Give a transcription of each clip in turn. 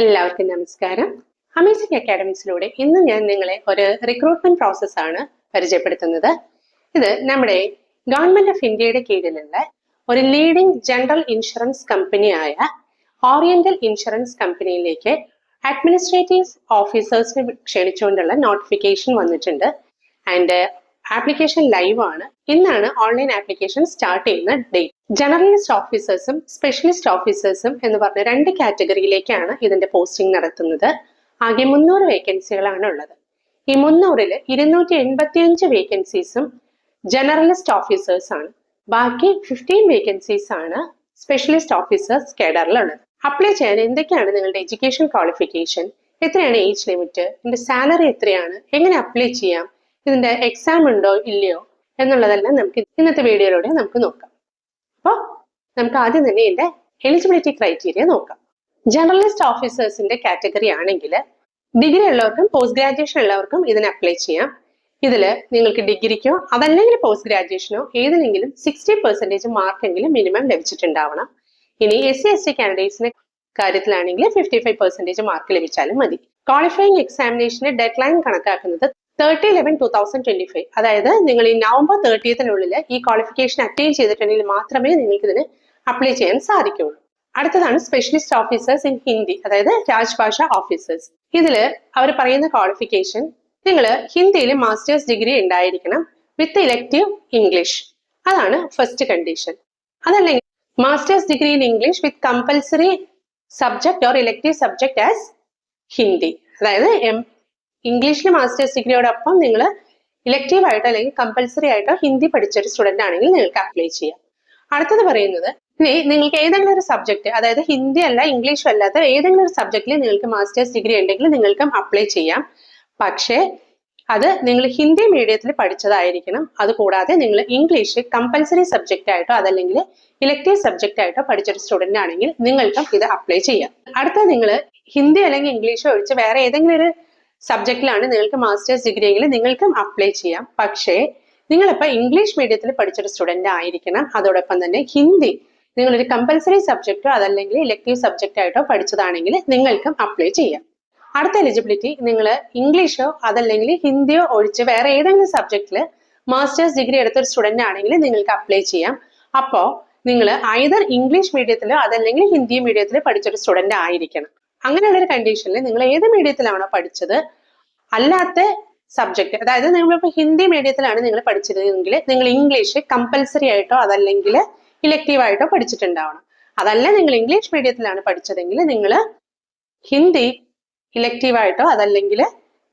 എല്ലാവർക്കും നമസ്കാരം. അമേസിംഗ് അക്കാഡമിക്സിലൂടെ ഇന്ന് ഞാൻ നിങ്ങളെ ഒരു റിക്രൂട്ട്മെന്റ് പ്രോസസ് ആണ് പരിചയപ്പെടുത്തുന്നത്. ഇത് നമ്മുടെ ഗവൺമെന്റ് ഓഫ് ഇന്ത്യയുടെ കീഴിലുള്ള ഒരു ലീഡിംഗ് ജനറൽ ഇൻഷുറൻസ് കമ്പനിയായ ഓറിയന്റൽ ഇൻഷുറൻസ് കമ്പനിയിലേക്ക് അഡ്മിനിസ്ട്രേറ്റീവ് ഓഫീസേഴ്സിനെ ക്ഷണിച്ചുകൊണ്ടുള്ള നോട്ടിഫിക്കേഷൻ വന്നിട്ടുണ്ട്. ആൻഡ് ആപ്ലിക്കേഷൻ ലൈവ് ആണ്. ഇന്നാണ് ഓൺലൈൻ ആപ്ലിക്കേഷൻ സ്റ്റാർട്ട് ചെയ്യുന്ന ഡേറ്റ് ജനറലിസ്റ്റ് ഓഫീസേഴ്സും സ്പെഷ്യലിസ്റ്റ് ഓഫീസേഴ്സും എന്ന് പറഞ്ഞ രണ്ട് കാറ്റഗറിയിലേക്കാണ് ഇതിന്റെ പോസ്റ്റിംഗ് നടത്തുന്നത്. ആകെ മുന്നൂറ് വേക്കൻസികളാണ് ഉള്ളത് ഈ മുന്നൂറിൽ ഇരുന്നൂറ്റി എൺപത്തിയഞ്ച് വേക്കൻസീസും ജനറലിസ്റ്റ് ഓഫീസേഴ്സ് ആണ്. ബാക്കി ഫിഫ്റ്റീൻ വേക്കൻസീസ് ആണ് സ്പെഷ്യലിസ്റ്റ് ഓഫീസേഴ്സ് കേഡറിലുള്ളത്. അപ്ലൈ ചെയ്യാൻ എന്തൊക്കെയാണ് നിങ്ങളുടെ എഡ്യൂക്കേഷൻ ക്വാളിഫിക്കേഷൻ എത്രയാണ് ഏജ് ലിമിറ്റ് ഇതിന്റെ സാലറി എത്രയാണ്? എങ്ങനെ അപ്ലൈ ചെയ്യാം? ഇതിന്റെ എക്സാം ഉണ്ടോ? ഇല്ലയോ? എന്നുള്ളതെല്ലാം നമുക്ക് ഇന്നത്തെ വീഡിയോയിലൂടെ നമുക്ക് നോക്കാം. അപ്പോൾ നമുക്ക് ആദ്യം തന്നെ ഇതിന്റെ എലിജിബിലിറ്റി ക്രൈറ്റീരിയ നോക്കാം. ജനറലിസ്റ്റ് ഓഫീസേഴ്സിന്റെ കാറ്റഗറി ആണെങ്കിൽ ഡിഗ്രി ഉള്ളവർക്കും പോസ്റ്റ് ഗ്രാജുവേഷൻ ഉള്ളവർക്കും ഇതിന് അപ്ലൈ ചെയ്യാം. ഇതിൽ നിങ്ങൾക്ക് ഡിഗ്രിക്കോ അതല്ലെങ്കിൽ പോസ്റ്റ് ഗ്രാജുവേഷനോ ഏതിനെങ്കിലും സിക്സ്റ്റി പെർസെന്റേജ് മാർക്കെങ്കിലും മിനിമം ലഭിച്ചിട്ടുണ്ടാവണം. ഇനി എസ് സി എസ് ടി കാൻഡിഡേറ്റ്സിന്റെ കാര്യത്തിലാണെങ്കിൽ ഫിഫ്റ്റി ഫൈവ് പെർസെന്റേജ് മാർക്ക് ലഭിച്ചാലും മതി. ക്വാളിഫയിങ് എക്സാമിനേഷന്റെ ഡെഡ് ലൈൻ കണക്കാക്കുന്നത് thirty eleven two thousand twenty five അതായത് നിങ്ങൾ ഈ നവംബർ തേർട്ടിയത്തിനുള്ളിൽ ഈ ക്വാളിഫിക്കേഷൻ അറ്റൈൻ ചെയ്തിട്ടുണ്ടെങ്കിൽ മാത്രമേ നിങ്ങൾക്ക് ഇതിന് അപ്ലൈ ചെയ്യാൻ സാധിക്കുകയുള്ളൂ. അടുത്തതാണ് സ്പെഷ്യലിസ്റ്റ് ഓഫീസേഴ്സ് ഇൻ ഹിന്ദി അതായത് രാജ്ഭാഷ ഓഫീസേഴ്സ് ഇതിൽ അവർ പറയുന്ന ക്വാളിഫിക്കേഷൻ നിങ്ങൾ ഹിന്ദിയിൽ മാസ്റ്റേഴ്സ് ഡിഗ്രി ഉണ്ടായിരിക്കണം വിത്ത് ഇലക്റ്റീവ് ഇംഗ്ലീഷ് അതാണ് ഫസ്റ്റ് കണ്ടീഷൻ അതല്ലെങ്കിൽ masters degree in English with compulsory subject or elective subject as Hindi അതായത് എം ഇംഗ്ലീഷിൽ മാസ്റ്റേഴ്സ് ഡിഗ്രിയോടൊപ്പം നിങ്ങൾ ഇലക്റ്റീവ് ആയിട്ടോ അല്ലെങ്കിൽ കമ്പൽസറി ആയിട്ടോ ഹിന്ദി പഠിച്ചൊരു സ്റ്റുഡന്റ് ആണെങ്കിൽ നിങ്ങൾക്ക് അപ്ലൈ ചെയ്യാം. അടുത്തത് പറയുന്നത് ഇനി നിങ്ങൾക്ക് ഏതെങ്കിലും ഒരു സബ്ജക്ട് അതായത് ഹിന്ദി അല്ല ഇംഗ്ലീഷും അല്ലാത്ത ഏതെങ്കിലും ഒരു സബ്ജക്റ്റിൽ നിങ്ങൾക്ക് മാസ്റ്റേഴ്സ് ഡിഗ്രി ഉണ്ടെങ്കിൽ നിങ്ങൾക്കും അപ്ലൈ ചെയ്യാം. പക്ഷേ അത് നിങ്ങൾ ഹിന്ദി മീഡിയത്തിൽ പഠിച്ചതായിരിക്കണം. അതുകൂടാതെ നിങ്ങൾ ഇംഗ്ലീഷ് കമ്പൽസറി സബ്ജക്റ്റ് ആയിട്ടോ അതല്ലെങ്കിൽ ഇലക്റ്റീവ് സബ്ജക്റ്റ് ആയിട്ടോ പഠിച്ചൊരു സ്റ്റുഡന്റ് ആണെങ്കിൽ നിങ്ങൾക്കും ഇത് അപ്ലൈ ചെയ്യാം. അടുത്ത നിങ്ങൾ ഹിന്ദി അല്ലെങ്കിൽ ഇംഗ്ലീഷ് ഒഴിച്ച് വേറെ ഏതെങ്കിലും ഒരു സബ്ജക്റ്റിലാണ് നിങ്ങൾക്ക് മാസ്റ്റേഴ്സ് ഡിഗ്രി എങ്കിൽ നിങ്ങൾക്കും അപ്ലൈ ചെയ്യാം. പക്ഷേ നിങ്ങളിപ്പോൾ ഇംഗ്ലീഷ് മീഡിയത്തിൽ പഠിച്ചൊരു സ്റ്റുഡന്റ് ആയിരിക്കണം. അതോടൊപ്പം തന്നെ ഹിന്ദി നിങ്ങളൊരു കമ്പൽസറി സബ്ജക്റ്റോ അതല്ലെങ്കിൽ ഇലക്റ്റീവ് സബ്ജക്റ്റ് ആയിട്ടോ പഠിച്ചതാണെങ്കിൽ നിങ്ങൾക്കും അപ്ലൈ ചെയ്യാം. അടുത്ത എലിജിബിലിറ്റി നിങ്ങൾ ഇംഗ്ലീഷോ അതല്ലെങ്കിൽ ഹിന്ദിയോ ഒഴിച്ച് വേറെ ഏതെങ്കിലും സബ്ജക്റ്റിൽ മാസ്റ്റേഴ്സ് ഡിഗ്രി എടുത്ത ഒരു സ്റ്റുഡന്റ് ആണെങ്കിൽ നിങ്ങൾക്ക് അപ്ലൈ ചെയ്യാം. അപ്പോൾ നിങ്ങൾ ഐതർ ഇംഗ്ലീഷ് മീഡിയത്തിലോ അതല്ലെങ്കിൽ ഹിന്ദി മീഡിയത്തിലോ പഠിച്ചൊരു സ്റ്റുഡന്റ് ആയിരിക്കണം. അങ്ങനെയുള്ള ഒരു കണ്ടീഷനിൽ നിങ്ങൾ ഏത് മീഡിയത്തിലാണോ പഠിച്ചത്? അല്ലാത്ത സബ്ജക്ട് അതായത് നിങ്ങളിപ്പോൾ ഹിന്ദി മീഡിയത്തിലാണ് നിങ്ങൾ പഠിച്ചിരുന്നെങ്കിൽ നിങ്ങൾ ഇംഗ്ലീഷ് കമ്പൽസറി ആയിട്ടോ അതല്ലെങ്കിൽ ഇലക്റ്റീവ് ആയിട്ടോ പഠിച്ചിട്ടുണ്ടാവണം. അതല്ല നിങ്ങൾ ഇംഗ്ലീഷ് മീഡിയത്തിലാണ് പഠിച്ചതെങ്കിൽ നിങ്ങൾ ഹിന്ദി ഇലക്റ്റീവ് ആയിട്ടോ അതല്ലെങ്കിൽ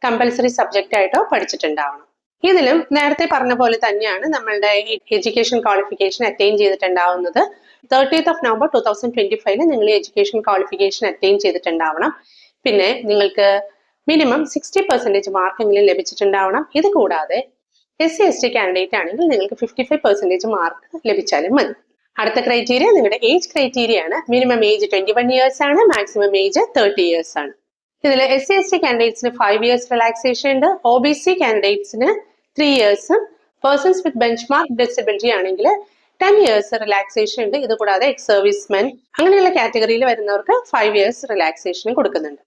കമ്പൽസറി സബ്ജക്റ്റ് ആയിട്ടോ പഠിച്ചിട്ടുണ്ടാവണം. ഇതിലും നേരത്തെ പറഞ്ഞ പോലെ തന്നെയാണ് നമ്മളുടെ education qualification attain ചെയ്തിട്ടുണ്ടാവുന്നത്. Thirtieth of November two thousand twenty ഫൈവിൽ നിങ്ങൾ എഡ്യൂക്കേഷൻ ക്വാളിഫിക്കേഷൻ അറ്റൈൻ ചെയ്തിട്ടുണ്ടാവണം. പിന്നെ നിങ്ങൾക്ക് മിനിമം സിക്സ്റ്റി പെർസെന്റേജ് മാർക്കെങ്കിലും ലഭിച്ചിട്ടുണ്ടാവണം. ഇത് കൂടാതെ S C S T candidate ആണെങ്കിൽ നിങ്ങൾക്ക് ഫിഫ്റ്റി ഫൈവ് പെർസെന്റേജ് മാർക്ക് ലഭിച്ചാലും മതി. അടുത്ത ക്രൈറ്റീരിയ നിങ്ങളുടെ ഏജ് ക്രൈറ്റീരിയ ആണ്. Minimum age twenty one years ആണ് മാക്സിമം ഏജ് തേർട്ടി ഇയേഴ്സ് ആണ്. ഇതിൽ എസ് സി എസ് ടി കാൻഡിഡേറ്റ്സിന് ഫൈവ് ഇയേഴ്സ് റിലാക്സേഷൻ ഉണ്ട്. ഒ ബി സി കാൻഡിഡേറ്റ്സിന് ത്രീ ഇയേഴ്സും persons with benchmark disability ആണെങ്കിൽ ടെൻ ഇയേഴ്സ് റിലാക്സേഷൻ ഉണ്ട്. ഇത് കൂടാതെ എക്സ് സർവീസ്മെൻ അങ്ങനെയുള്ള കാറ്റഗറിയിൽ വരുന്നവർക്ക് ഫൈവ് ഇയേഴ്സ് റിലാക്സേഷൻ കൊടുക്കുന്നുണ്ട്.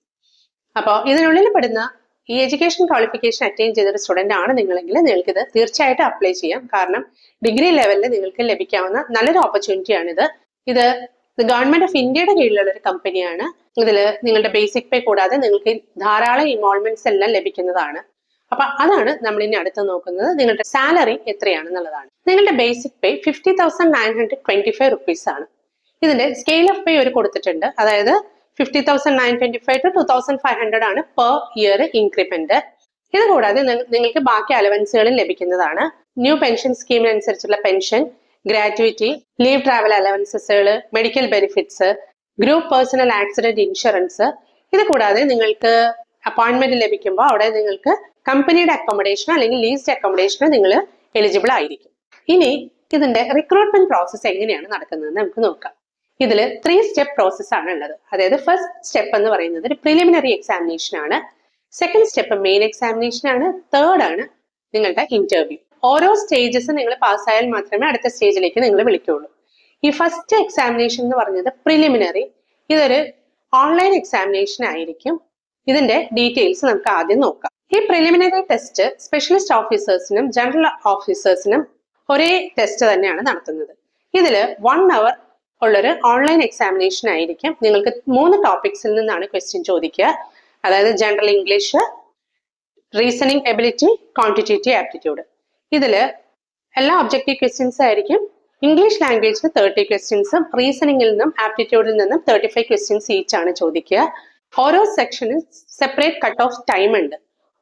അപ്പോൾ ഇതിനുള്ളിൽ പെടുന്ന ഈ എഡ്യൂക്കേഷൻ ക്വാളിഫിക്കേഷൻ അറ്റൈൻ ചെയ്തൊരു സ്റ്റുഡന്റ് ആണ് നിങ്ങളെങ്കിൽ നിങ്ങൾക്ക് ഇത് തീർച്ചയായിട്ടും അപ്ലൈ ചെയ്യാം. കാരണം ഡിഗ്രി ലെവലിൽ നിങ്ങൾക്ക് ലഭിക്കാവുന്ന നല്ലൊരു ഓപ്പർച്യൂണിറ്റി ആണ് ഇത് ഇത് ഗവൺമെന്റ് ഓഫ് ഇന്ത്യയുടെ കീഴിലുള്ള ഒരു കമ്പനിയാണ് ഇതിൽ നിങ്ങളുടെ ബേസിക് പേ കൂടാതെ നിങ്ങൾക്ക് ധാരാളം ഇൻവോൾവ്മെന്റ്സ് എല്ലാം ലഭിക്കുന്നതാണ്. അപ്പൊ അതാണ് നമ്മൾ ഇനി അടുത്ത് നോക്കുന്നത്. നിങ്ങളുടെ സാലറി എത്രയാണെന്നുള്ളതാണ്. നിങ്ങളുടെ basic pay fifty thousand nine hundred twenty five rupees ആണ്. ഇതിന്റെ സ്കെയിൽ ഓഫ് പേ ഒരു കൊടുത്തിട്ടുണ്ട്. അതായത് fifty thousand nine twenty five to two thousand five hundred ആണ് പെർ ഇയർ ഇൻക്രിമെന്റ് ഇത് കൂടാതെ നിങ്ങൾക്ക് ബാക്കി അലവൻസുകളും ലഭിക്കുന്നതാണ്. ന്യൂ പെൻഷൻ സ്കീമിനനുസരിച്ചുള്ള pension gratuity leave travel അലവൻസസുകൾ medical benefits group personal accident insurance ഇത് കൂടാതെ നിങ്ങൾക്ക് അപ്പോയിന്റ്മെന്റ് ലഭിക്കുമ്പോൾ അവിടെ നിങ്ങൾക്ക് കമ്പനിയുടെ അക്കോമഡേഷൻ അല്ലെങ്കിൽ ലീസ്ഡ് അക്കോമഡേഷൻ നിങ്ങൾ എലിജിബിൾ ആയിരിക്കും. ഇനി ഇതിന്റെ റിക്രൂട്ട്മെന്റ് പ്രോസസ്സ് എങ്ങനെയാണ് നടക്കുന്നത് നമുക്ക് നോക്കാം. ഇതിൽ ത്രീ സ്റ്റെപ്പ് പ്രോസസ് ആണ് ഉള്ളത്. അതായത് ഫസ്റ്റ് സ്റ്റെപ്പ് എന്ന് പറയുന്നത് ഒരു പ്രിലിമിനറി എക്സാമിനേഷൻ ആണ്. സെക്കൻഡ് സ്റ്റെപ്പ് മെയിൻ എക്സാമിനേഷൻ ആണ്. തേർഡ് ആണ് നിങ്ങളുടെ ഇന്റർവ്യൂ ഓരോ സ്റ്റേജസ് നിങ്ങൾ പാസ്സായാൽ മാത്രമേ അടുത്ത സ്റ്റേജിലേക്ക് നിങ്ങൾ വിളിക്കുകയുള്ളൂ ഈ ഫസ്റ്റ് എക്സാമിനേഷൻ എന്ന് പറഞ്ഞത് പ്രിലിമിനറി ഇതൊരു ഓൺലൈൻ എക്സാമിനേഷൻ ആയിരിക്കും. ഇതിന്റെ ഡീറ്റെയിൽസ് നമുക്ക് ആദ്യം നോക്കാം. ഈ പ്രിലിമിനറി ടെസ്റ്റ് സ്പെഷ്യലിസ്റ്റ് ഓഫീസേഴ്സിനും ജനറൽ ഓഫീസേഴ്സിനും ഒരേ ടെസ്റ്റ് തന്നെയാണ് നടത്തുന്നത്. ഇതിൽ വൺ അവർ ഉള്ളൊരു ഓൺലൈൻ എക്സാമിനേഷൻ ആയിരിക്കും. നിങ്ങൾക്ക് മൂന്ന് ടോപ്പിക്സിൽ നിന്നാണ് ക്വസ്റ്റ്യൻ ചോദിക്കുക. അതായത് general English reasoning ability quantitative aptitude ഇതിൽ എല്ലാ ഒബ്ജക്റ്റീവ് ക്വസ്റ്റ്യൻസ് ആയിരിക്കും. ഇംഗ്ലീഷ് ലാംഗ്വേജിൽ തേർട്ടി ക്വസ്റ്റ്യൻസും റീസണിങ്ങിൽ നിന്നും ആപ്റ്റിറ്റ്യൂഡിൽ നിന്നും തേർട്ടി ഫൈവ് ക്വസ്റ്റ്യൻസ് ഈച്ച് ആണ് ചോദിക്കുക. ഓരോ സെക്ഷനും സെപ്പറേറ്റ് കട്ട് ഓഫ് ടൈം ഉണ്ട്.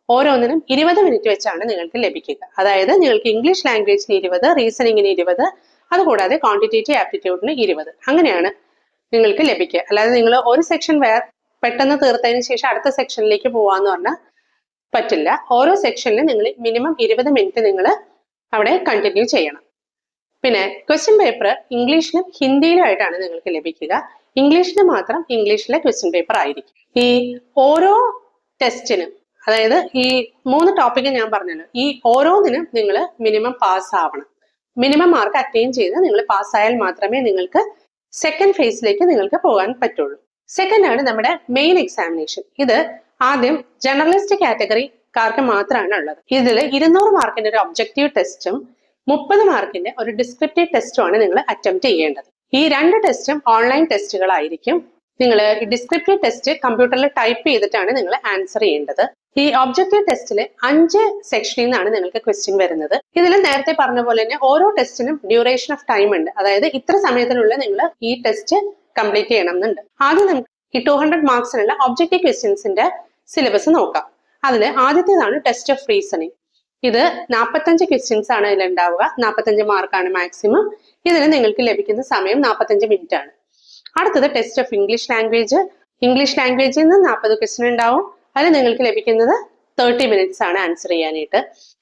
ഓരോന്നിനും ഇരുപത് മിനിറ്റ് വെച്ചാണ് നിങ്ങൾക്ക് ലഭിക്കുക. അതായത് നിങ്ങൾക്ക് ഇംഗ്ലീഷ് ലാംഗ്വേജിന് ഇരുപത് റീസണിങ്ങിന് ഇരുപത് അതുകൂടാതെ ക്വാണ്ടിറ്റേറ്റീവ് ആപ്റ്റിറ്റ്യൂഡിന് ഇരുപത്. അങ്ങനെയാണ് നിങ്ങൾക്ക് ലഭിക്കുക. അല്ലാതെ നിങ്ങൾ ഒരു സെക്ഷൻ വേ പെട്ടെന്ന് തീർത്തതിന് ശേഷം അടുത്ത സെക്ഷനിലേക്ക് പോവാന്ന് പറഞ്ഞാൽ പറ്റില്ല. ഓരോ സെക്ഷനിലും നിങ്ങൾ മിനിമം ഇരുപത് മിനിറ്റ് നിങ്ങൾ അവിടെ കണ്ടിന്യൂ ചെയ്യണം. പിന്നെ ക്വസ്റ്റ്യൻ പേപ്പർ ഇംഗ്ലീഷിലും ഹിന്ദിയിലും ആയിട്ടാണ് നിങ്ങൾക്ക് ലഭിക്കുക. ഇംഗ്ലീഷിന് മാത്രം ഇംഗ്ലീഷിലെ ക്വസ്റ്റ്യൻ പേപ്പർ ആയിരിക്കും. ഈ ഓരോ ടെസ്റ്റിനും അതായത് ഈ മൂന്ന് ടോപ്പിക്ക് ഞാൻ പറഞ്ഞല്ലോ. ഈ ഓരോന്നിനും നിങ്ങൾ മിനിമം പാസ് ആവണം. മിനിമം മാർക്ക് അറ്റൈൻ ചെയ്ത് നിങ്ങൾ പാസ്സായാൽ മാത്രമേ നിങ്ങൾക്ക് സെക്കൻഡ് ഫേസിലേക്ക് നിങ്ങൾക്ക് പോകാൻ പറ്റുള്ളൂ. സെക്കൻഡ് ആണ് നമ്മുടെ മെയിൻ എക്സാമിനേഷൻ ഇത് ആദ്യം ജേർണലിസ്റ്റ് കാറ്റഗറിക്കാർക്ക് മാത്രമാണ് ഉള്ളത്. ഇതിൽ ഇരുന്നൂറ് മാർക്കിന്റെ ഒരു ഒബ്ജക്റ്റീവ് ടെസ്റ്റും മുപ്പത് മാർക്കിന്റെ ഒരു ഡിസ്ക്രിപ്റ്റീവ് ടെസ്റ്റുമാണ് നിങ്ങൾ അറ്റംപ്റ്റ് ചെയ്യേണ്ടത്. ഈ രണ്ട് ടെസ്റ്റും ഓൺലൈൻ ടെസ്റ്റുകളായിരിക്കും നിങ്ങൾ ഡിസ്ക്രിപ്റ്റീവ് ടെസ്റ്റ് കമ്പ്യൂട്ടറിൽ ടൈപ്പ് ചെയ്തിട്ടാണ് നിങ്ങൾ ആൻസർ ചെയ്യേണ്ടത്. ഈ ഒബ്ജക്റ്റീവ് ടെസ്റ്റിൽ അഞ്ച് സെക്ഷനിൽ നിന്നാണ് നിങ്ങൾക്ക് ക്വസ്റ്റ്യൻ വരുന്നത്. ഇതിൽ നേരത്തെ പറഞ്ഞ പോലെ തന്നെ ഓരോ ടെസ്റ്റിനും ഡ്യൂറേഷൻ ഓഫ് ടൈം ഉണ്ട്. അതായത് ഇത്ര സമയത്തിനുള്ളിൽ നിങ്ങൾ ഈ ടെസ്റ്റ് കംപ്ലീറ്റ് ചെയ്യണം എന്നുണ്ട്. ആദ്യം നമുക്ക് ഈ ടു ഹൺഡ്രഡ് മാർക്സിനുള്ള ഒബ്ജക്റ്റീവ് ക്വസ്റ്റ്യൻസിന്റെ സിലബസ് നോക്കാം. അതിൽ ആദ്യത്തേതാണ് ടെസ്റ്റ് ഓഫ് റീസണിങ് ഇത് നാൽപ്പത്തഞ്ച് ക്വസ്റ്റ്യൻസ് ആണ് ഇതിൽ ഉണ്ടാവുക നാൽപ്പത്തഞ്ച് മാർക്കാണ് മാക്സിമം ഇതിന് നിങ്ങൾക്ക് ലഭിക്കുന്ന സമയം നാൽപ്പത്തഞ്ച് മിനിറ്റ് ആണ്. അടുത്തത് test of English language English ലാംഗ്വേജിൽ നിന്ന് നാൽപ്പത് ക്വസ്റ്റ്യൻ ഉണ്ടാവും. അതിൽ നിങ്ങൾക്ക് ലഭിക്കുന്നത് തേർട്ടി മിനിറ്റ്സ് ആണ് ആൻസർ ചെയ്യാനായിട്ട്.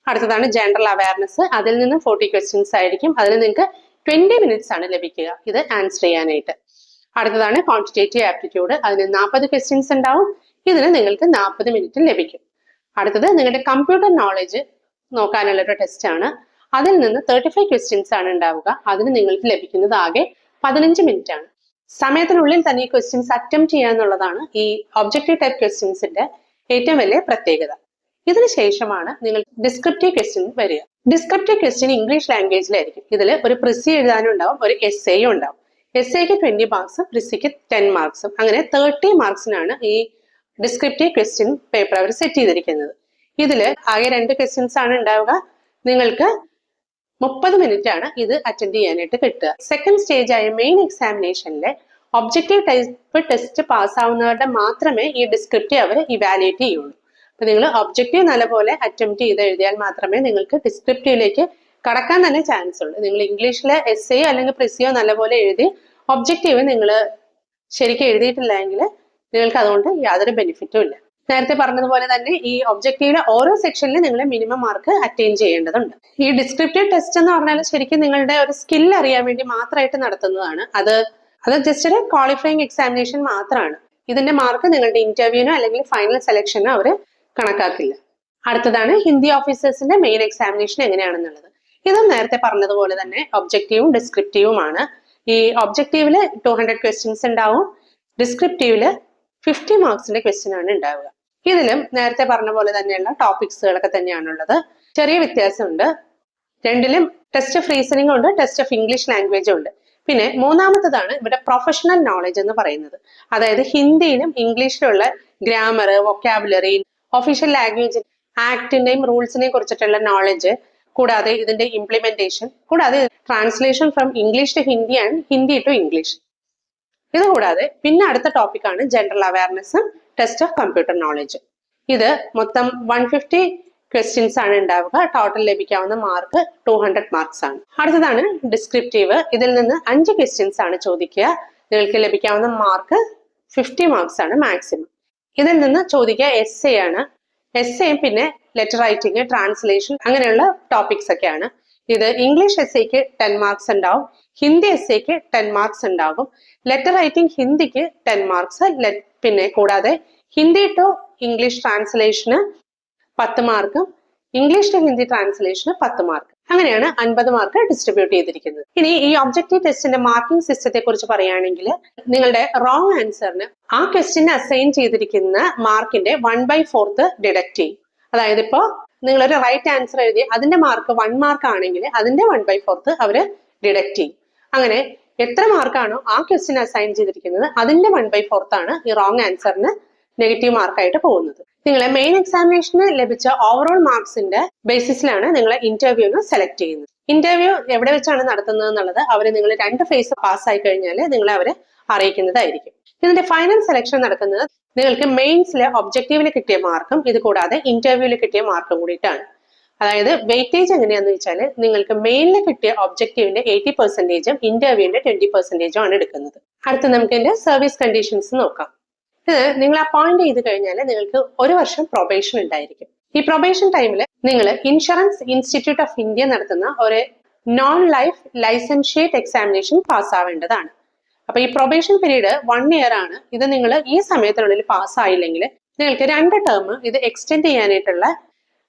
അടുത്തതാണ് ജനറൽ അവയർനെസ് അതിൽ നിന്ന് ഫോർട്ടി ക്വസ്റ്റ്യൻസ് ആയിരിക്കും. അതിൽ നിങ്ങൾക്ക് ട്വന്റി മിനിറ്റ്സ് ആണ് ലഭിക്കുക ഇത് ആൻസർ ചെയ്യാനായിട്ട്. അടുത്തതാണ് ക്വാണ്ടിറ്റേറ്റീവ് ആപ്റ്റിറ്റ്യൂഡ് അതിന് നാൽപ്പത് ക്വസ്റ്റ്യൻസ് ഉണ്ടാവും. ഇതിന് നിങ്ങൾക്ക് നാൽപ്പത് മിനിറ്റ് ലഭിക്കും. അടുത്തത് നിങ്ങളുടെ കമ്പ്യൂട്ടർ നോളജ് നോക്കാനുള്ള ഒരു ടെസ്റ്റ് ആണ്. അതിൽ നിന്ന് തേർട്ടി ഫൈവ് ക്വസ്റ്റ്യൻസ് ആണ് ഉണ്ടാവുക. അതിന് നിങ്ങൾക്ക് ലഭിക്കുന്നത് ആകെ പതിനഞ്ച് മിനിറ്റ് ആണ് സമയത്തിനുള്ളിൽ തന്നെ ഈ ക്വസ്റ്റ്യൻസ് അറ്റംപ്റ്റ് ചെയ്യുക എന്നുള്ളതാണ് ഈ ഒബ്ജക്റ്റീവ് ടൈപ്പ് ക്വസ്റ്റ്യൻസിന്റെ ഏറ്റവും വലിയ പ്രത്യേകത. ഇതിനുശേഷമാണ് നിങ്ങൾ ഡിസ്ക്രിപ്റ്റീവ് ക്വസ്റ്റ്യൻ വരിക. ഡിസ്ക്രിപ്റ്റീവ് ക്വസ്റ്റ്യൻ ഇംഗ്ലീഷ് ലാംഗ്വേജിലായിരിക്കും ഇതിൽ ഒരു പ്രിസി എഴുതാനും ഉണ്ടാവും ഒരു എസ് എയും ഉണ്ടാവും. എസ് എക്ക് ട്വന്റി മാർക്സും പ്രിസിക്ക് ടെൻ മാർക്സും അങ്ങനെ തേർട്ടി മാർക്സിനാണ് ഈ ഡിസ്ക്രിപ്റ്റീവ് ക്വസ്റ്റ്യൻ പേപ്പർ അവർ സെറ്റ് ചെയ്തിരിക്കുന്നത്. ഇതിൽ ആകെ രണ്ട് ക്വസ്റ്റ്യൻസ് ആണ് ഉണ്ടാവുക. നിങ്ങൾക്ക് മുപ്പത് മിനിറ്റ് ആണ് ഇത് അറ്റൻഡ് ചെയ്യാനായിട്ട് കിട്ടുക. സെക്കൻഡ് സ്റ്റേജ് ആയ മെയിൻ എക്സാമിനേഷനിലെ ഒബ്ജക്റ്റീവ് ടൈപ്പ് ടെസ്റ്റ് പാസ്സാവുന്നവരുടെ മാത്രമേ ഈ ഡിസ്ക്രിപ്റ്റീവ് അവർ ഇവാലുവേറ്റ് ചെയ്യുള്ളൂ. അപ്പൊ നിങ്ങൾ ഒബ്ജക്റ്റീവ് നല്ലപോലെ അറ്റംപ്റ്റ് ചെയ്ത് എഴുതിയാൽ മാത്രമേ നിങ്ങൾക്ക് ഡിസ്ക്രിപ്റ്റീവിലേക്ക് കടക്കാൻ തന്നെ ചാൻസ് ഉള്ളൂ. നിങ്ങൾ ഇംഗ്ലീഷിലെ എസ് അല്ലെങ്കിൽ പ്രിസിയോ നല്ലപോലെ എഴുതി ഒബ്ജക്റ്റീവ് നിങ്ങൾ ശരിക്കും എഴുതിയിട്ടില്ല എങ്കിൽ നിങ്ങൾക്ക് അതുകൊണ്ട് യാതൊരു ബെനിഫിറ്റും ഇല്ല. നേരത്തെ പറഞ്ഞതുപോലെ തന്നെ ഈ ഒബ്ജക്റ്റീവിലെ ഓരോ സെക്ഷനിലും നിങ്ങൾ മിനിമം മാർക്ക് അറ്റൈൻ ചെയ്യേണ്ടതുണ്ട്. ഈ ഡിസ്ക്രിപ്റ്റീവ് ടെസ്റ്റ് എന്ന് പറഞ്ഞാൽ ശരിക്കും നിങ്ങളുടെ ഒരു സ്കിൽ അറിയാൻ വേണ്ടി മാത്രമായിട്ട് നടത്തുന്നതാണ്. അത് അത് ജസ്റ്റ് ഒരു ക്വാളിഫയിങ് എക്സാമിനേഷൻ മാത്രമാണ്. ഇതിന്റെ മാർക്ക് നിങ്ങളുടെ ഇന്റർവ്യൂവിനോ അല്ലെങ്കിൽ ഫൈനൽ സെലക്ഷനോ അവർ കണക്കാക്കില്ല. അടുത്തതാണ് ഹിന്ദി ഓഫീസേഴ്സിന്റെ മെയിൻ എക്സാമിനേഷൻ എങ്ങനെയാണെന്നുള്ളത്. ഇതും നേരത്തെ പറഞ്ഞതുപോലെ തന്നെ ഒബ്ജക്റ്റീവും ഡിസ്ക്രിപ്റ്റീവുമാണ് ഈ ഒബ്ജക്റ്റീവിൽ ടു ഹൺഡ്രഡ് ക്വസ്റ്റ്യൻസ് ഉണ്ടാവും. ഡിസ്ക്രിപ്റ്റീവിൽ ഫിഫ്റ്റി മാർക്സിന്റെ ക്വസ്റ്റ്യൻ ആണ് ഉണ്ടാവുക. ഇതിലും നേരത്തെ പറഞ്ഞ പോലെ തന്നെയുള്ള ടോപ്പിക്സുകളൊക്കെ തന്നെയാണുള്ളത്. ചെറിയ വ്യത്യാസമുണ്ട്. രണ്ടിലും ടെസ്റ്റ് ഓഫ് റീസണിംഗ് ഉണ്ട് ടെസ്റ്റ് ഓഫ് ഇംഗ്ലീഷ് ലാംഗ്വേജും ഉണ്ട്. പിന്നെ മൂന്നാമത്തതാണ് ഇവിടെ പ്രൊഫഷണൽ നോളജ് എന്ന് പറയുന്നത്. അതായത് ഹിന്ദിയിലും ഇംഗ്ലീഷിലുള്ള ഗ്രാമർ വൊക്കാബുലറി ഒഫീഷ്യൽ ലാംഗ്വേജ് ആക്ടിന്റെയും റൂൾസിനെയും കുറിച്ചിട്ടുള്ള നോളജ് കൂടാതെ ഇതിന്റെ ഇംപ്ലിമെന്റേഷൻ കൂടാതെ translation from English to Hindi and Hindi to English ഇതുകൂടാതെ പിന്നെ അടുത്ത ടോപ്പിക്കാണ് ജനറൽ അവയർനെസ്സും ടെസ്റ്റ് ഓഫ് കമ്പ്യൂട്ടർ നോളജ് ഇത് മൊത്തം വൺ ഫിഫ്റ്റി ക്വസ്റ്റ്യൻസ് ആണ് ഉണ്ടാവുക. ടോട്ടൽ ലഭിക്കാവുന്ന മാർക്ക് ടു ഹൺഡ്രഡ് മാർക്സ് ആണ്. അടുത്തതാണ് ഡിസ്ക്രിപ്റ്റീവ് ഇതിൽ നിന്ന് അഞ്ച് ക്വസ്റ്റ്യൻസ് ആണ് ചോദിക്കുക. നിങ്ങൾക്ക് ലഭിക്കാവുന്ന മാർക്ക് ഫിഫ്റ്റി മാർക്സ് ആണ് മാക്സിമം ഇതിൽ നിന്ന് ചോദിക്കുക എസ് എ ആണ്. എസ് എയും പിന്നെ ലെറ്റർ റൈറ്റിംഗ് ട്രാൻസ്ലേഷൻ അങ്ങനെയുള്ള ടോപ്പിക്സ് ഒക്കെയാണ്. ഇത് ഇംഗ്ലീഷ് എസ് എക്ക് ടെൻ മാർക്സ് ഉണ്ടാവും. ഹിന്ദി എസ് എക്ക് ടെൻ മാർക്സ് ഉണ്ടാകും. ലെറ്റർ റൈറ്റിംഗ് ഹിന്ദിക്ക് ടെൻ മാർക്സ് പിന്നെ കൂടാതെ ഹിന്ദി ടു ഇംഗ്ലീഷ് ട്രാൻസ്ലേഷന് പത്ത് മാർക്കും ഇംഗ്ലീഷ് ടു ഹിന്ദി ട്രാൻസ്ലേഷന് പത്ത് മാർക്ക് അങ്ങനെയാണ് അൻപത് മാർക്ക് ഡിസ്ട്രിബ്യൂട്ട് ചെയ്തിരിക്കുന്നത്. ഇനി ഈ ഒബ്ജക്റ്റീവ് ടെസ്റ്റിന്റെ മാർക്കിംഗ് സിസ്റ്റത്തെ കുറിച്ച് പറയുകയാണെങ്കിൽ നിങ്ങളുടെ റോങ് ആൻസറിന് ആ ക്വസ്റ്റിന് അസൈൻ ചെയ്തിരിക്കുന്ന മാർക്കിന്റെ വൺ ബൈ ഫോർത്ത് ഡിഡക്ട് ചെയ്യും. അതായത് ഇപ്പോ നിങ്ങളൊരു റൈറ്റ് ആൻസർ എഴുതി അതിന്റെ മാർക്ക് വൺ മാർക്ക് ആണെങ്കിൽ അതിന്റെ വൺ ബൈ ഫോർത്ത് അവർ ഡിഡക്ട് ചെയ്യും. അങ്ങനെ എത്ര മാർക്കാണോ ആ ക്വസ്റ്റ്യൻ അസൈൻ ചെയ്തിരിക്കുന്നത് അതിന്റെ വൺ ബൈ ഫോർത്ത് ആണ് ഈ റോങ് ആൻസറിന് നെഗറ്റീവ് മാർക്കായിട്ട് പോകുന്നത്. നിങ്ങളെ മെയിൻ എക്സാമിനേഷന് ലഭിച്ച ഓവറോൾ മാർക്സിന്റെ ബേസിസിലാണ് നിങ്ങളെ ഇന്റർവ്യൂന്ന് സെലക്ട് ചെയ്യുന്നത്. ഇന്റർവ്യൂ എവിടെ വെച്ചാണ് നടത്തുന്നത് എന്നുള്ളത് അവർ നിങ്ങൾ രണ്ട് ഫേസ് പാസ്സായി കഴിഞ്ഞാൽ നിങ്ങൾ അവരെ അറിയിക്കുന്നതായിരിക്കും. ഇതിന്റെ ഫൈനൽ സെലക്ഷൻ നടക്കുന്നത് നിങ്ങൾക്ക് മെയിൻസിലെ ഒബ്ജക്റ്റീവിൽ കിട്ടിയ മാർക്കും ഇത് കൂടാതെ ഇന്റർവ്യൂവിൽ കിട്ടിയ മാർക്കും കൂടിയിട്ടാണ്. അതായത് വെയിറ്റേജ് എങ്ങനെയാന്ന് വെച്ചാൽ നിങ്ങൾക്ക് മെയിനിൽ കിട്ടിയ ഒബ്ജക്റ്റീവിന്റെ എയ്റ്റി പെർസെന്റേജും ഇന്റർവ്യൂവിന്റെ ട്വന്റി പെർസെന്റേജും ആണ് എടുക്കുന്നത്. അടുത്ത നമുക്ക് ഇതിന്റെ സർവീസ് കണ്ടീഷൻസ് നോക്കാം. ഇത് നിങ്ങൾ അപ്പോയിന്റ് ചെയ്ത് കഴിഞ്ഞാൽ നിങ്ങൾക്ക് ഒരു വർഷം പ്രൊബേഷൻ ഉണ്ടായിരിക്കും. ഈ പ്രൊബേഷൻ ടൈമിൽ നിങ്ങൾ ഇൻഷുറൻസ് ഇൻസ്റ്റിറ്റ്യൂട്ട് ഓഫ് ഇന്ത്യ നടത്തുന്ന ഒരു നോൺ ലൈഫ് ലൈസൻഷിയേറ്റ് എക്സാമിനേഷൻ പാസ്സാവേണ്ടതാണ് അപ്പൊ ഈ പ്രൊബേഷൻ പീരീഡ് വൺ ഇയർ ആണ്. ഇത് നിങ്ങൾ ഈ സമയത്തിനുള്ളിൽ പാസ്സായില്ലെങ്കിൽ നിങ്ങൾക്ക് രണ്ട് ടേം ഇത് എക്സ്റ്റെൻഡ് ചെയ്യാനായിട്ടുള്ള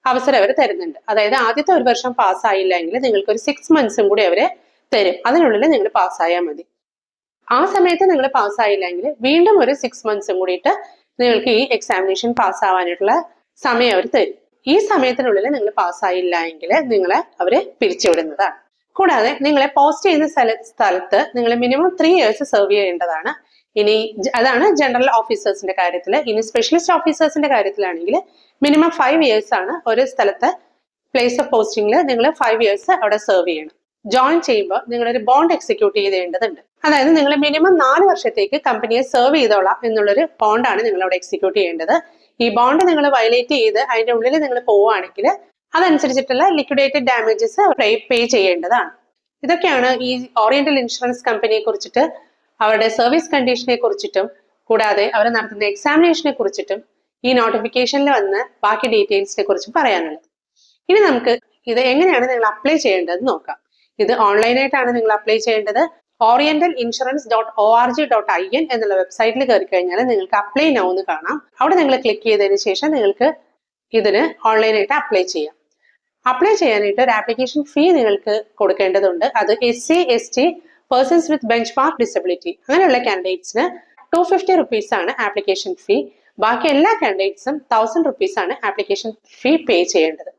അവസരം അവർ തരുന്നുണ്ട്. അതായത് ആദ്യത്തെ ഒരു വർഷം പാസ്സായില്ലെങ്കിൽ നിങ്ങൾക്ക് ഒരു സിക്സ് മന്ത്സും കൂടി അവർ തരും. അതിനുള്ളിൽ നിങ്ങൾ പാസ്സായാൽ മതി. ആ സമയത്ത് നിങ്ങൾ പാസ്സായില്ലെങ്കിൽ വീണ്ടും ഒരു സിക്സ് മന്ത്സും കൂടിയിട്ട് നിങ്ങൾക്ക് ഈ എക്സാമിനേഷൻ പാസ്സാവാനായിട്ടുള്ള സമയം അവർ തരും. ഈ സമയത്തിനുള്ളിൽ നിങ്ങൾ പാസ്സായില്ല എങ്കിൽ നിങ്ങളെ അവർ പിരിച്ചുവിടുന്നതാണ്. കൂടാതെ നിങ്ങളെ പോസ്റ്റ് ചെയ്യുന്ന സ്ഥല സ്ഥലത്ത് നിങ്ങൾ മിനിമം ത്രീ ഇയേഴ്സ് സെർവ് ചെയ്യേണ്ടതാണ്. ഇനി അതാണ് ജനറൽ ഓഫീസേഴ്സിന്റെ കാര്യത്തിൽ ഇനി സ്പെഷ്യലിസ്റ്റ് ഓഫീസേഴ്സിന്റെ കാര്യത്തിലാണെങ്കിൽ മിനിമം ഫൈവ് ഇയേഴ്സ് ആണ് ഒരു സ്ഥലത്തെ പ്ലേസ് ഓഫ് പോസ്റ്റിംഗിൽ നിങ്ങൾ ഫൈവ് ഇയേഴ്സ് അവിടെ സെർവ് ചെയ്യണം. ജോയിൻ ചെയ്യുമ്പോൾ നിങ്ങളൊരു ബോണ്ട് എക്സിക്യൂട്ട് ചെയ്യേണ്ടതുണ്ട് അതായത് നിങ്ങൾ മിനിമം നാല് വർഷത്തേക്ക് കമ്പനിയെ സെർവ് ചെയ്തോളാം എന്നുള്ളൊരു ബോണ്ടാണ് നിങ്ങൾ അവിടെ എക്സിക്യൂട്ട് ചെയ്യേണ്ടത്. ഈ ബോണ്ട് നിങ്ങൾ വയലേറ്റ് ചെയ്ത് അതിന്റെ ഉള്ളിൽ നിങ്ങൾ പോവുകയാണെങ്കിൽ അതനുസരിച്ചിട്ടുള്ള ലിക്വിഡേറ്റഡ് ഡാമേജസ് പേ ചെയ്യേണ്ടതാണ്. ഇതൊക്കെയാണ് ഈ ഓറിയന്റൽ ഇൻഷുറൻസ് കമ്പനിയെ കുറിച്ചിട്ട് അവരുടെ സർവീസ് കണ്ടീഷനെ കുറിച്ചിട്ടും കൂടാതെ അവർ നടത്തുന്ന എക്സാമിനേഷനെ കുറിച്ചിട്ടും ഈ നോട്ടിഫിക്കേഷനിൽ വന്ന് ബാക്കി ഡീറ്റെയിൽസിനെ കുറിച്ചും പറയാനുള്ളത്. ഇനി നമുക്ക് ഇത് എങ്ങനെയാണ് നിങ്ങൾ അപ്ലൈ ചെയ്യേണ്ടത് നോക്കാം. ഇത് ഓൺലൈനായിട്ടാണ് നിങ്ങൾ അപ്ലൈ ചെയ്യേണ്ടത്. Oriental insurance dot O R G dot I N എന്നുള്ള വെബ്സൈറ്റിൽ കയറി കഴിഞ്ഞാൽ നിങ്ങൾക്ക് അപ്ലൈ നൗ എന്ന് കാണാം. അവിടെ നിങ്ങൾ ക്ലിക്ക് ചെയ്തതിന് ശേഷം നിങ്ങൾക്ക് ഇതിന് ഓൺലൈനായിട്ട് അപ്ലൈ ചെയ്യാം. അപ്ലൈ ചെയ്യാനായിട്ട് ഒരു ആപ്ലിക്കേഷൻ ഫീ നിങ്ങൾക്ക് കൊടുക്കേണ്ടതുണ്ട്. അത് S C S T persons with benchmark disability അങ്ങനെയുള്ള കാൻഡിഡേറ്റ്സിന് ടു ഫിഫ്റ്റി റുപ്പീസ് ആണ് ആപ്ലിക്കേഷൻ ഫീ ബാക്കി എല്ലാ കാൻഡിഡേറ്റ്സും തൗസൻഡ് റുപ്പീസ് ആണ് ആപ്ലിക്കേഷൻ ഫീ പേ ചെയ്യേണ്ടത്.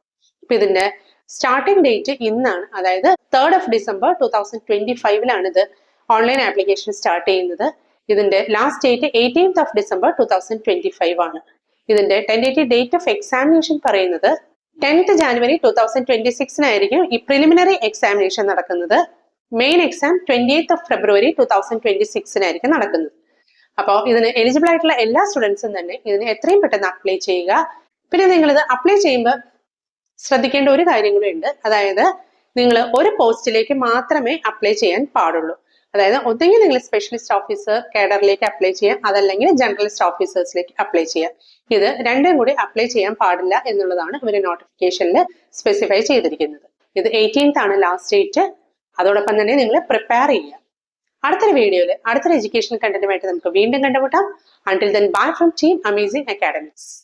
ഇപ്പൊ ഇതിന്റെ സ്റ്റാർട്ടിംഗ് ഡേറ്റ് ഇന്നാണ്. അതായത് third of December two thousand twenty ഫൈവിലാണ് ഇത് ഓൺലൈൻ ആപ്ലിക്കേഷൻ സ്റ്റാർട്ട് ചെയ്യുന്നത്. ഇതിന്റെ last date eighteenth of December two thousand twenty five ആണ്. ഇതിന്റെ ടെന്റേറ്റീവ് ഡേറ്റ് ഓഫ് എക്സാമിനേഷൻ പറയുന്നത് tenth January two thousand twenty സിക്സിനായിരിക്കും ഈ പ്രിലിമിനറി എക്സാമിനേഷൻ നടക്കുന്നത്. Main exam twenty eighth of February two thousand twenty സിക്സിനായിരിക്കും നടക്കുന്നത്. അപ്പോൾ ഇതിന് എലിജിബിൾ ആയിട്ടുള്ള എല്ലാ സ്റ്റുഡൻസും തന്നെ ഇതിന് എത്രയും പെട്ടെന്ന് അപ്ലൈ ചെയ്യുക. പിന്നെ നിങ്ങൾ ഇത് അപ്ലൈ ചെയ്യുമ്പോൾ ശ്രദ്ധിക്കേണ്ട ഒരു കാര്യം കൂടി ഉണ്ട്. അതായത് നിങ്ങൾ ഒരു പോസ്റ്റിലേക്ക് മാത്രമേ അപ്ലൈ ചെയ്യാൻ പാടുള്ളൂ. അതായത് ഒന്നെങ്കിൽ നിങ്ങൾ സ്പെഷ്യലിസ്റ്റ് ഓഫീസർ കേഡറിലേക്ക് അപ്ലൈ ചെയ്യാം അതല്ലെങ്കിൽ ജനറലിസ്റ്റ് ഓഫീസേഴ്സിലേക്ക് അപ്ലൈ ചെയ്യാം. ഇത് രണ്ടും കൂടി അപ്ലൈ ചെയ്യാൻ പാടില്ല എന്നുള്ളതാണ് ഇവർ നോട്ടിഫിക്കേഷനിൽ സ്പെസിഫൈ ചെയ്തിരിക്കുന്നത്. ഇത് എയ്റ്റീൻത്ത് ആണ് ലാസ്റ്റ് ഡേറ്റ് അതോടൊപ്പം തന്നെ നിങ്ങൾ പ്രിപ്പയർ ചെയ്യുക. അടുത്തൊരു വീഡിയോയിൽ അടുത്തൊരു എഡ്യൂക്കേഷൻ കണ്ടന്റുമായിട്ട് നമുക്ക് വീണ്ടും കണ്ടുമുട്ടാം. Until then bye from team amazing academics